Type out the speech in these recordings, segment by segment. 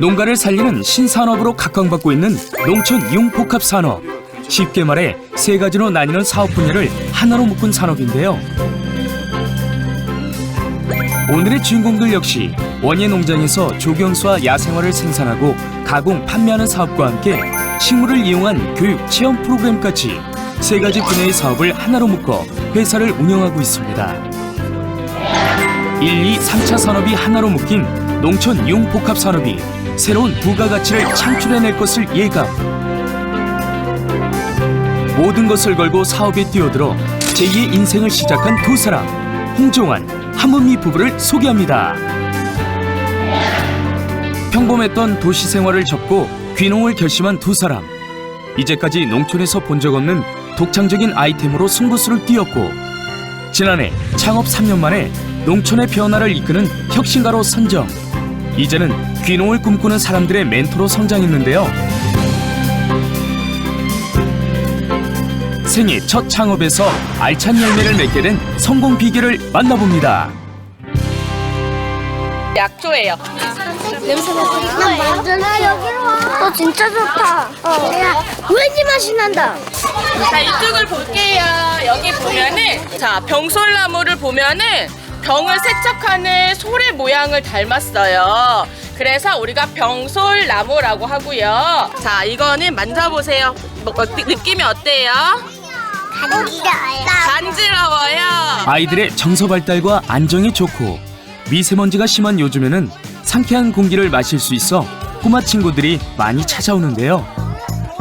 농가를 살리는 신산업으로 각광받고 있는 농촌 융복합 산업. 쉽게 말해 세 가지로 나뉘는 사업 분야를 하나로 묶은 산업인데요. 오늘의 주인공들 역시 원예 농장에서 조경수와 야생화를 생산하고 가공, 판매하는 사업과 함께 식물을 이용한 교육, 체험 프로그램까지 세 가지 분야의 사업을 하나로 묶어 회사를 운영하고 있습니다. 1, 2, 3차 산업이 하나로 묶인 농촌 융복합 산업이 새로운 부가가치를 창출해낼 것을 예감. 모든 것을 걸고 사업에 뛰어들어 제2의 인생을 시작한 두 사람, 홍종환, 한문미 부부를 소개합니다. 평범했던 도시 생활을 접고 귀농을 결심한 두 사람. 이제까지 농촌에서 본 적 없는 독창적인 아이템으로 승부수를 띄웠고 지난해 창업 3년 만에 농촌의 변화를 이끄는 혁신가로 선정. 이제는 귀농을 꿈꾸는 사람들의 멘토로 성장했는데요. 생애 첫 창업에서 알찬 열매를 맺게 된 성공 비결을 만나봅니다. 약초예요. 난나 여기로 와. 어 진짜 좋다. 어. 왠지 맛이 난다. 자, 이쪽을 볼게요. 여기 보면은, 자, 병솔나무를 보면은 병을 세척하는 소의 모양을 닮았어요. 그래서 우리가 병솔나무라고 하고요. 자, 이거는 만져보세요. 뭐, 어, 느낌이 어때요? 간지러워. 간지러워요. 아이들의 정서 발달과 안정에 좋고 미세먼지가 심한 요즘에는 상쾌한 공기를 마실 수 있어 꼬마 친구들이 많이 찾아오는데요.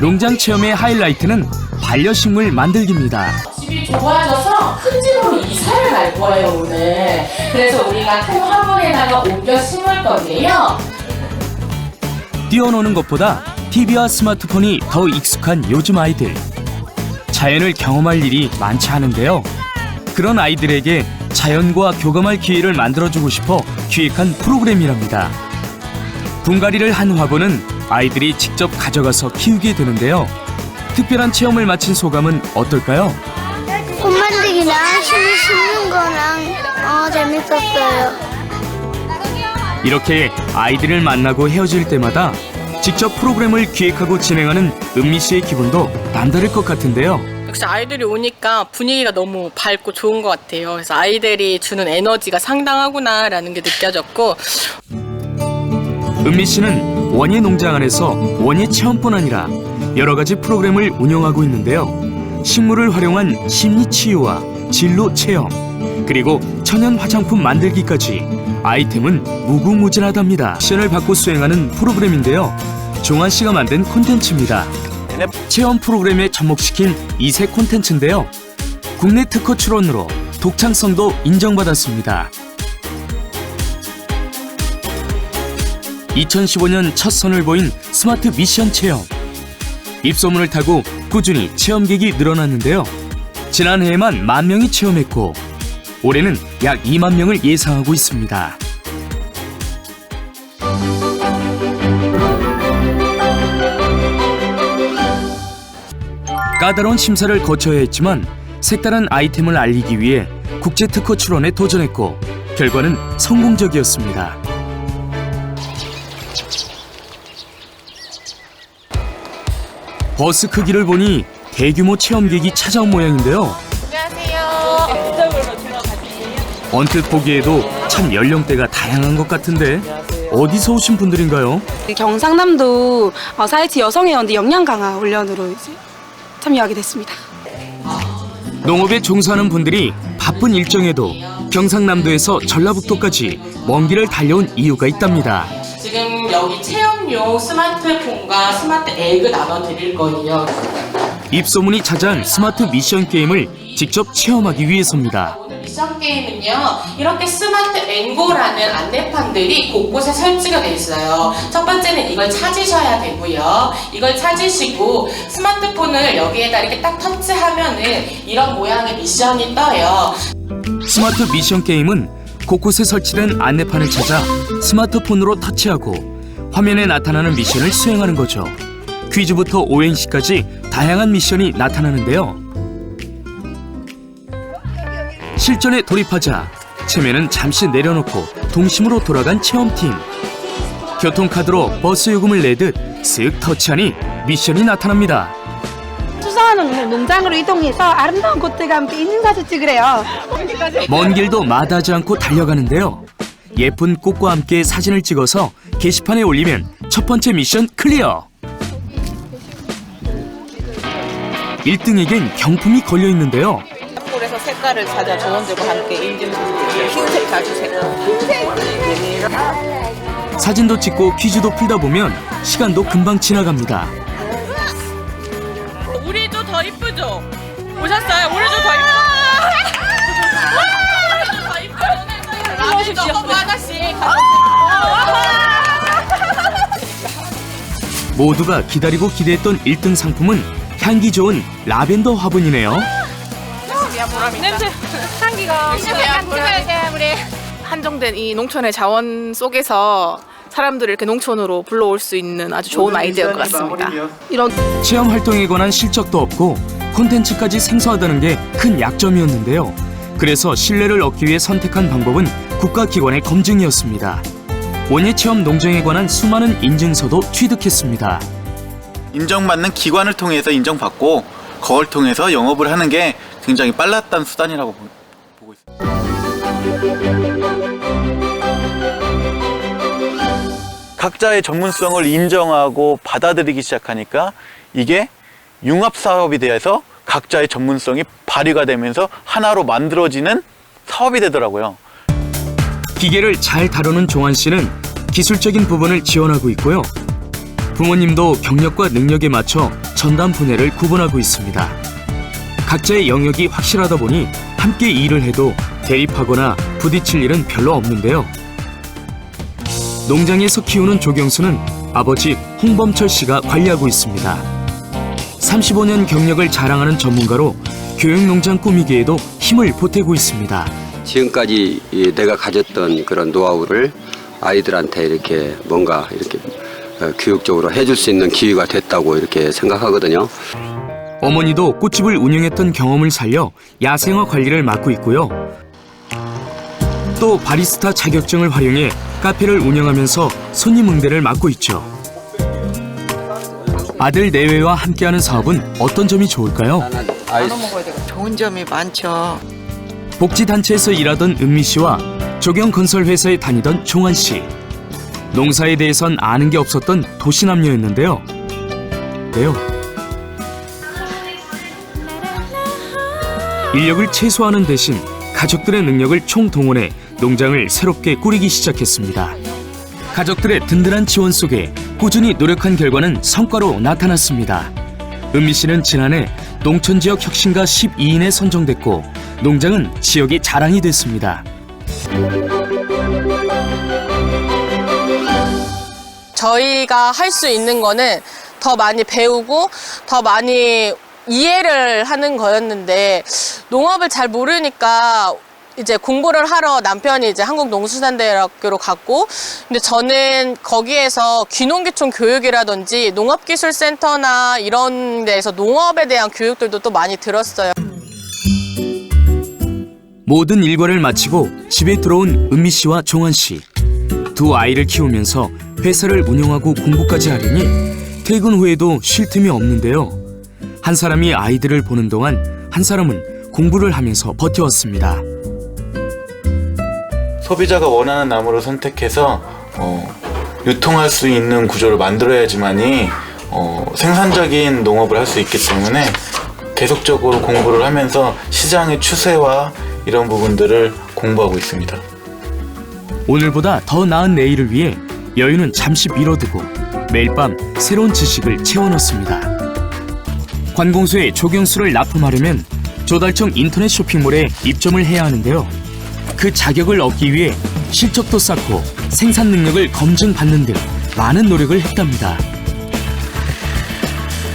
농장 체험의 하이라이트는 반려식물 만들기입니다. 집이 좁아져서 큰 집으로 이사를 갈 거예요, 오늘. 그래서 우리가 큰 화분에다가 옮겨 심을 건데요. 뛰어노는 것보다 TV와 스마트폰이 더 익숙한 요즘 아이들. 자연을 경험할 일이 많지 않은데요. 그런 아이들에게 자연과 교감할 기회를 만들어주고 싶어 기획한 프로그램이랍니다. 분갈이를 한 화분은 아이들이 직접 가져가서 키우게 되는데요. 특별한 체험을 마친 소감은 어떨까요? 꽃 만들기랑 실 심는 거랑 어 재밌었어요. 이렇게 아이들을 만나고 헤어질 때마다 직접 프로그램을 기획하고 진행하는 은미 씨의 기분도 남다를 것 같은데요. 역시 아이들이 오니까 분위기가 너무 밝고 좋은 것 같아요. 그래서 아이들이 주는 에너지가 상당하구나라는 게 느껴졌고 은미 씨는 원예 농장 안에서 원예 체험뿐 아니라 여러 가지 프로그램을 운영하고 있는데요. 식물을 활용한 심리 치유와 진로 체험, 그리고 천연 화장품 만들기까지 아이템은 무궁무진하답니다. 시연을 받고 수행하는 프로그램인데요. 종환 씨가 만든 콘텐츠입니다. 체험 프로그램에 접목시킨 이세 콘텐츠인데요. 국내 특허 출원으로 독창성도 인정받았습니다. 2015년 첫 선을 보인 스마트 미션 체험. 입소문을 타고 꾸준히 체험객이 늘어났는데요. 지난해에만 만 명이 체험했고 올해는 약 2만 명을 예상하고 있습니다. 까다로운 심사를 거쳐야 했지만 색다른 아이템을 알리기 위해 국제 특허 출원에 도전했고 결과는 성공적이었습니다. 버스 크기를 보니 대규모 체험객이 찾아온 모양인데요. 안녕하세요. 언뜻 보기에도 참 연령대가 다양한 것 같은데 어디서 오신 분들인가요? 경상남도 어, 사이트 여성회원들 역량 강화 훈련으로 이제 참여하게 됐습니다. 농업에 종사하는 분들이 바쁜 일정에도 경상남도에서 전라북도까지 먼 길을 달려온 이유가 있답니다. 지금 여기 체험용 스마트폰과 스마트 에그 나눠 드릴 거예요. 입소문이 찾아온 스마트 미션 게임을 직접 체험하기 위해서입니다. 오늘 미션 게임은요, 이렇게 스마트 앵고라는 안내판들이 곳곳에 설치가 돼 있어요. 첫 번째는 이걸 찾으셔야 되고요. 이걸 찾으시고 스마트폰을 여기에다 이렇게 딱 터치하면은 이런 모양의 미션이 떠요. 스마트 미션 게임은 곳곳에 설치된 안내판을 찾아 스마트폰으로 터치하고 화면에 나타나는 미션을 수행하는 거죠. 퀴즈부터 오행시까지 다양한 미션이 나타나는데요. 실전에 돌입하자 체면은 잠시 내려놓고 동심으로 돌아간 체험팀. 교통카드로 버스 요금을 내듯 쓱 터치하니 미션이 나타납니다. 수서하는 농장으로 이동해서 아름다운 곳들과 함께 인증사진 찍으래요. 먼 길도 마다하지 않고 달려가는데요. 예쁜 꽃과 함께 사진을 찍어서 게시판에 올리면 첫 번째 미션 클리어. 1등에겐 경품이 걸려 있는데요. 홀에서 색깔을 찾아 조원들과 함께 인증사진 흰색 가주세요. 사진도 찍고 퀴즈도 풀다 보면 시간도 금방 지나갑니다. 보셨어요? 우리도 더 이쁘죠? 우리도 더 이쁘죠? 라면도 허브 하나씩 모두가 기다리고 기대했던 1등 상품은 향기 좋은 라벤더 화분이네요. 냄새 향기가 한정된 이 농촌의 자원 속에서 사람들을 이렇게 농촌으로 불러올 수 있는 아주 좋은 아이디어인 것 같습니다. 체험 활동에 관한 실적도 없고 콘텐츠까지 생소하다는 게 큰 약점이었는데요. 그래서 신뢰를 얻기 위해 선택한 방법은 국가기관의 검증이었습니다. 원예 체험 농장에 관한 수많은 인증서도 취득했습니다. 인정받는 기관을 통해서 인정받고 그걸 통해서 영업을 하는 게 굉장히 빨랐던 수단이라고 보- 보고 있습니다. 각자의 전문성을 인정하고 받아들이기 시작하니까 이게 융합 사업이 되어서 각자의 전문성이 발휘가 되면서 하나로 만들어지는 사업이 되더라고요. 기계를 잘 다루는 종환 씨는 기술적인 부분을 지원하고 있고요. 부모님도 경력과 능력에 맞춰 전담 분야를 구분하고 있습니다. 각자의 영역이 확실하다 보니 함께 일을 해도 대립하거나 부딪힐 일은 별로 없는데요. 농장에서 키우는 조경수는 아버지 홍범철 씨가 관리하고 있습니다. 35년 경력을 자랑하는 전문가로 교육농장 꾸미기에도 힘을 보태고 있습니다. 지금까지 이 내가 가졌던 그런 노하우를 아이들한테 이렇게 뭔가 이렇게 어, 교육적으로 해줄 수 있는 기회가 됐다고 이렇게 생각하거든요. 어머니도 꽃집을 운영했던 경험을 살려 야생화 관리를 맡고 있고요. 또 바리스타 자격증을 활용해 카페를 운영하면서 손님 응대를 맡고 있죠. 아들 내외와 함께하는 사업은 어떤 점이 좋을까요? 좋은 점이 많죠. 복지단체에서 일하던 은미 씨와 조경건설회사에 다니던 종환 씨. 농사에 대해선 아는 게 없었던 도시남녀였는데요. 네요. 인력을 최소화하는 대신 가족들의 능력을 총동원해 농장을 새롭게 꾸리기 시작했습니다. 가족들의 든든한 지원 속에 꾸준히 노력한 결과는 성과로 나타났습니다. 은미 씨는 지난해 농촌 지역 혁신가 12인에 선정됐고 농장은 지역의 자랑이 됐습니다. 저희가 할 수 있는 거는 더 많이 배우고 더 많이 이해를 하는 거였는데 농업을 잘 모르니까 이제 공부를 하러 남편이 이제 한국농수산대학교로 갔고 근데 저는 거기에서 귀농귀촌 교육이라든지 농업기술센터나 이런 데에서 농업에 대한 교육들도 또 많이 들었어요. 모든 일과를 마치고 집에 들어온 은미 씨와 종환 씨. 두 아이를 키우면서 회사를 운영하고 공부까지 하려니 퇴근 후에도 쉴 틈이 없는데요. 한 사람이 아이들을 보는 동안 한 사람은 공부를 하면서 버텨왔습니다. 소비자가 원하는 나무를 선택해서 어, 유통할 수 있는 구조를 만들어야지만이 어, 생산적인 농업을 할 수 있기 때문에 계속적으로 공부를 하면서 시장의 추세와 이런 부분들을 공부하고 있습니다. 오늘보다 더 나은 내일을 위해 여유는 잠시 미뤄두고 매일 밤 새로운 지식을 채워넣습니다. 관공서에 조경수를 납품하려면 조달청 인터넷 쇼핑몰에 입점을 해야 하는데요. 그 자격을 얻기 위해 실적도 쌓고 생산 능력을 검증받는 등 많은 노력을 했답니다.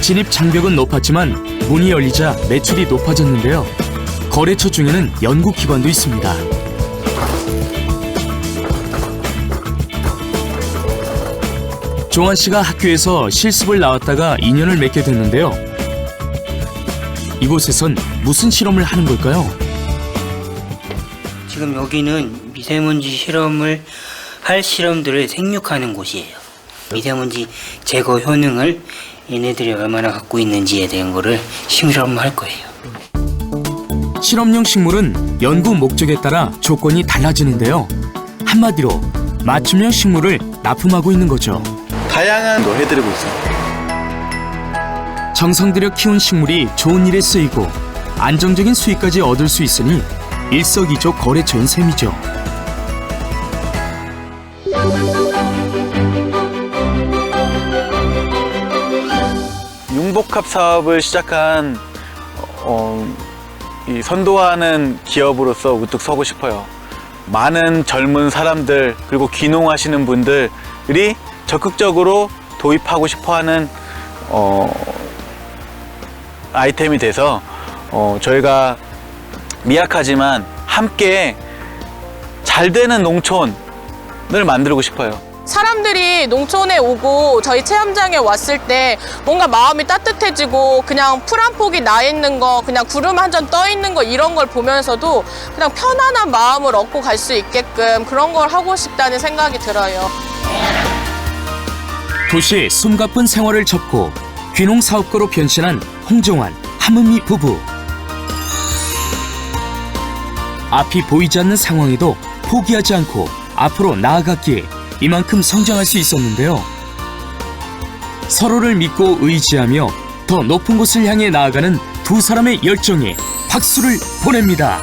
진입 장벽은 높았지만 문이 열리자 매출이 높아졌는데요. 거래처 중에는 연구기관도 있습니다. 종환 씨가 학교에서 실습을 나왔다가 인연을 맺게 됐는데요. 이곳에선 무슨 실험을 하는 걸까요? 지금 여기는 미세먼지 실험을 할 실험들을 생육하는 곳이에요. 미세먼지 제거 효능을 얘네들이 얼마나 갖고 있는지에 대한 거를 실험할 거예요. 실험용 식물은 연구 목적에 따라 조건이 달라지는데요. 한마디로 맞춤형 식물을 납품하고 있는 거죠. 다양한 거 해드리고 있습니다. 정성 들여 키운 식물이 좋은 일에 쓰이고 안정적인 수익까지 얻을 수 있으니 일석이조 거래처인 셈이죠. 융복합 사업을 시작한 어, 이 선도하는 기업으로서 우뚝 서고 싶어요. 많은 젊은 사람들 그리고 귀농하시는 분들이 적극적으로 도입하고 싶어하는 어, 아이템이 돼서 어, 저희가 미약하지만 함께 잘 되는 농촌을 만들고 싶어요. 사람들이 농촌에 오고 저희 체험장에 왔을 때 뭔가 마음이 따뜻해지고 그냥 풀 한 폭이 나 있는 거 그냥 구름 한 점 떠 있는 거 이런 걸 보면서도 그냥 편안한 마음을 얻고 갈 수 있게끔 그런 걸 하고 싶다는 생각이 들어요. 도시의 숨가쁜 생활을 접고 귀농 사업가로 변신한 홍정환, 함은미 부부. 앞이 보이지 않는 상황에도 포기하지 않고 앞으로 나아갔기에 이만큼 성장할 수 있었는데요. 서로를 믿고 의지하며 더 높은 곳을 향해 나아가는 두 사람의 열정에 박수를 보냅니다.